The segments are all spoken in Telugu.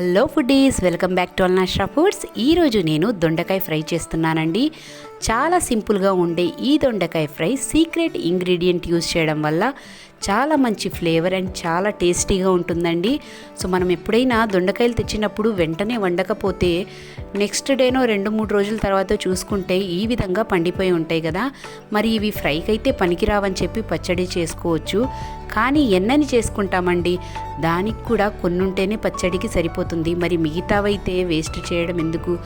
Hello foodies welcome back to Alnashra foods. ఈరోజు నేను దొండకాయ ఫ్రై చేస్తున్నానండి. చాలా సింపుల్గా ఉండే ఈ దొండకాయ ఫ్రై సీక్రెట్ ఇంగ్రీడియంట్ యూస్ చేయడం వల్ల చాలా మంచి ఫ్లేవర్ అండ్ చాలా టేస్టీగా ఉంటుందండి. సో మనం ఎప్పుడైనా దొండకాయలు తెచ్చినప్పుడు వెంటనే వండకపోతే నెక్స్ట్ డేనో రెండు మూడు రోజుల తర్వాత చూసుకుంటే ఈ విధంగా పండిపోయి ఉంటాయి కదా. మరి ఇవి ఫ్రైకి అయితే పనికిరావని చెప్పి పచ్చడి చేసుకోవచ్చు. కానీ ఎన్నని చేసుకుంటామండి? దానికి కూడా కొన్నుంటేనే పచ్చడికి సరిపోతుంది. మరి మిగతావైతే వేస్ట్ చేయడం ఎందుకు?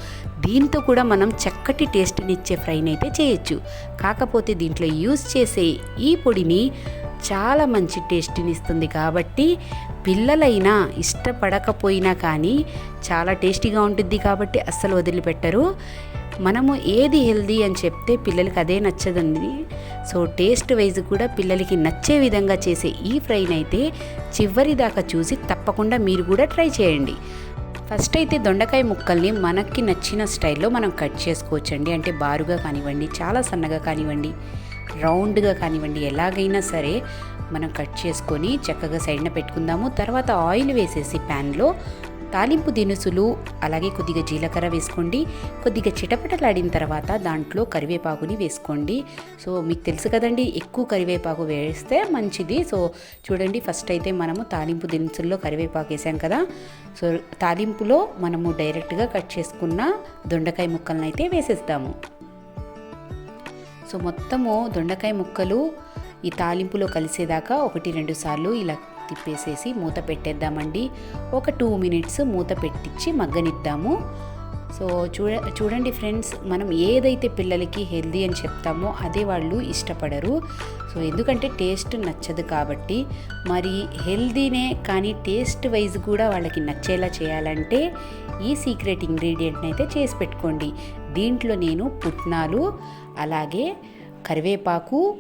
దీంతో కూడా మనం చక్కటి టేస్ట్ని ఇచ్చే ఫ్రైని అయితే చేయొచ్చు. కాకపోతే దీంట్లో యూస్ చేసే ఈ పొడిని చాలా మంచి టేస్ట్ని ఇస్తుంది కాబట్టి పిల్లలైనా ఇష్టపడకపోయినా కానీ చాలా టేస్టీగా ఉంటుంది కాబట్టి అస్సలు వదిలిపెట్టరు. మనము ఏది హెల్దీ అని చెప్తే పిల్లలకి అదే నచ్చదండి. సో టేస్ట్ వైజ్ కూడా పిల్లలకి నచ్చే విధంగా చేసే ఈ ఫ్రైని అయితే చివరి దాకా చూసి తప్పకుండా మీరు కూడా ట్రై చేయండి. ఫస్ట్ అయితే దొండకాయ ముక్కల్ని మనకి నచ్చిన స్టైల్లో మనం కట్ చేసుకోవచ్చండి. అంటే బారుగా కానివ్వండి చాలా సన్నగా కానివ్వండి రౌండ్గా కానివ్వండి ఎలాగైనా సరే మనం కట్ చేసుకొని చక్కగా సైడ్న పెట్టుకుందాము. తర్వాత ఆయిల్ వేసేసి ప్యాన్లో తాలింపు దినుసులు అలాగే కొద్దిగా జీలకర్ర వేసుకోండి. కొద్దిగా చిటపటలాడిన తర్వాత దాంట్లో కరివేపాకుని వేసుకోండి. సో మీకు తెలుసు కదండి ఎక్కువ కరివేపాకు వేస్తే మంచిది. సో చూడండి ఫస్ట్ అయితే మనము తాలింపు దినుసుల్లో కరివేపాకు వేసాం కదా. సో తాలింపులో మనము డైరెక్ట్గా కట్ చేసుకున్న దొండకాయ ముక్కలను అయితే వేసేస్తాము. సో మొత్తము దొండకాయ ముక్కలు ఈ తాలింపులో కలిసేదాకా ఒకటి రెండు సార్లు ఇలా తిప్పేసేసి మూత పెట్టేద్దామండి. ఒక టూ మినిట్స్ మూత పెట్టించి మగ్గనిద్దాము. సో చూడ చూడండి ఫ్రెండ్స్ మనం ఏదైతే పిల్లలకి హెల్దీ అని చెప్తామో అదే వాళ్ళు ఇష్టపడరు. సో ఎందుకంటే టేస్ట్ నచ్చదు కాబట్టి. మరి హెల్దీనే కానీ టేస్ట్ వైజ్ కూడా వాళ్ళకి నచ్చేలా చేయాలంటే ఈ సీక్రెట్ ఇంగ్రీడియంట్ని అయితే చేసి పెట్టుకోండి. దీంట్లో నేను పుట్నాలు అలాగే కరివేపాకు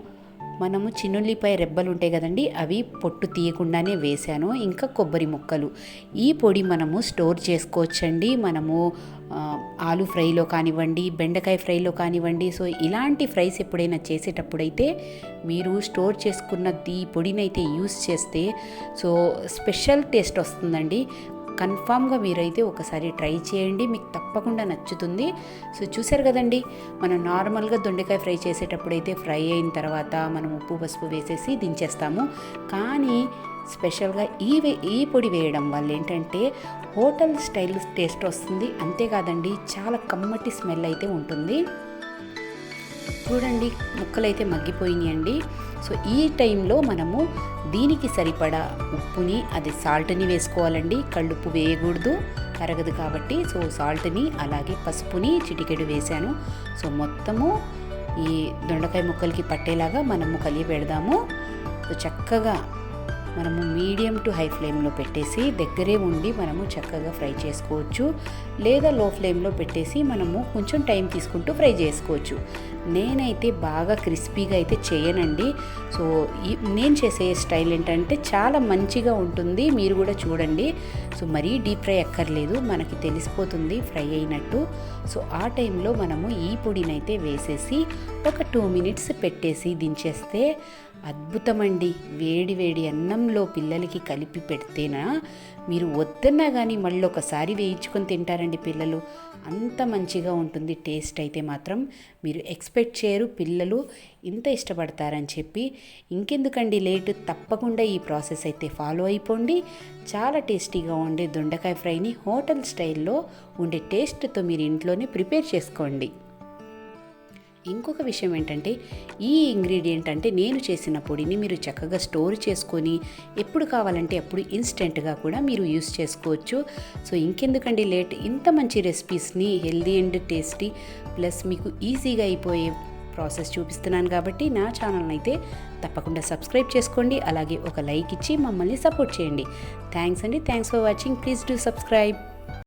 మనము చిన్నుల్లిపాయ రెబ్బలు ఉంటాయి కదండి అవి పొట్టు తీయకుండానే వేశాను. ఇంకా కొబ్బరి ముక్కలు. ఈ పొడి మనము స్టోర్ చేసుకోవచ్చండి. మనము ఆలు ఫ్రైలో కానివ్వండి బెండకాయ ఫ్రైలో కానివ్వండి. సో ఇలాంటి ఫ్రైస్ ఎప్పుడైనా చేసేటప్పుడైతే మీరు స్టోర్ చేసుకున్న ఈ పొడినైతే యూస్ చేస్తే సో స్పెషల్ టేస్ట్ వస్తుందండి. కన్ఫామ్గా మీరైతే ఒకసారి ట్రై చేయండి. మీకు తప్పకుండా నచ్చుతుంది. సో చూసారు కదండి మనం నార్మల్గా దొండకాయ ఫ్రై చేసేటప్పుడు అయితే ఫ్రై అయిన తర్వాత మనం ఉప్పు పసుపు వేసేసి దించేస్తాము. కానీ స్పెషల్గా ఈ వే ఈ పొడి వేయడం వల్ల ఏంటంటే హోటల్ స్టైల్ టేస్ట్ వస్తుంది. అంతేకాదండి చాలా కమ్మటి స్మెల్ అయితే ఉంటుంది. చూడండి ముక్కలైతే మగ్గిపోయినాయండి. సో ఈ టైంలో మనము దీనికి సరిపడా ఉప్పుని అది సాల్ట్ని వేసుకోవాలండి. కళ్ళుప్పు వేయకూడదు కరగదు కాబట్టి. సో సాల్ట్ని అలాగే పసుపుని చిటికెడు వేశాను. సో మొత్తము ఈ దొండకాయ ముక్కలకి పట్టేలాగా మనము కలిగి పెడదాము. సో చక్కగా మనము మీడియం టు హై ఫ్లేమ్లో పెట్టేసి దగ్గరే ఉండి మనము చక్కగా ఫ్రై చేసుకోవచ్చు. లేదా లో ఫ్లేమ్లో పెట్టేసి మనము కొంచెం టైం తీసుకుంటూ ఫ్రై చేసుకోవచ్చు. నేనైతే బాగా క్రిస్పీగా అయితే చేయనండి. సో ఈ నేను చేసే స్టైల్ ఏంటంటే చాలా మంచిగా ఉంటుంది. మీరు కూడా చూడండి. సో మరీ డీప్ ఫ్రై అక్కర్లేదు. మనకి తెలిసిపోతుంది ఫ్రై అయినట్టు. సో ఆ టైంలో మనము ఈ పొడినైతే వేసేసి ఒక టూ మినిట్స్ పెట్టేసి దించేస్తే అద్భుతమండి. వేడి వేడి అన్నంలో పిల్లలకి కలిపి పెడితేనా మీరు వద్దన్నా కానీ మళ్ళీ ఒకసారి వేయించుకొని తింటారండి పిల్లలు. అంత మంచిగా ఉంటుంది టేస్ట్ అయితే మాత్రం. మీరు ఎక్స్పెక్ట్ చేయరు పిల్లలు ఇంత ఇష్టపడతారని చెప్పి. ఇంకెందుకండి లేట్ తప్పకుండా ఈ ప్రాసెస్ అయితే ఫాలో అయిపోండి. చాలా టేస్టీగా ఉండే దొండకాయ ఫ్రైని హోటల్ స్టైల్లో ఉండే టేస్ట్తో మీరు ఇంట్లోనే ప్రిపేర్ చేసుకోండి. ఇంకొక విషయం ఏంటంటే ఈ ఇంగ్రీడియంట్ అంటే నేను చేసిన పొడిని మీరు చక్కగా స్టోర్ చేసుకొని ఎప్పుడు కావాలంటే అప్పుడు ఇన్స్టెంట్గా కూడా మీరు యూస్ చేసుకోవచ్చు. సో ఇంకెందుకండి లేట్? ఇంత మంచి రెసిపీస్ని హెల్దీ అండ్ టేస్టీ ప్లస్ మీకు ఈజీగా అయిపోయే ప్రాసెస్ చూపిస్తున్నాను కాబట్టి నా ఛానల్ని అయితే తప్పకుండా సబ్స్క్రైబ్ చేసుకోండి. అలాగే ఒక లైక్ ఇచ్చి మమ్మల్ని సపోర్ట్ చేయండి. థ్యాంక్స్ అండి. Thanks for watching. Please do subscribe.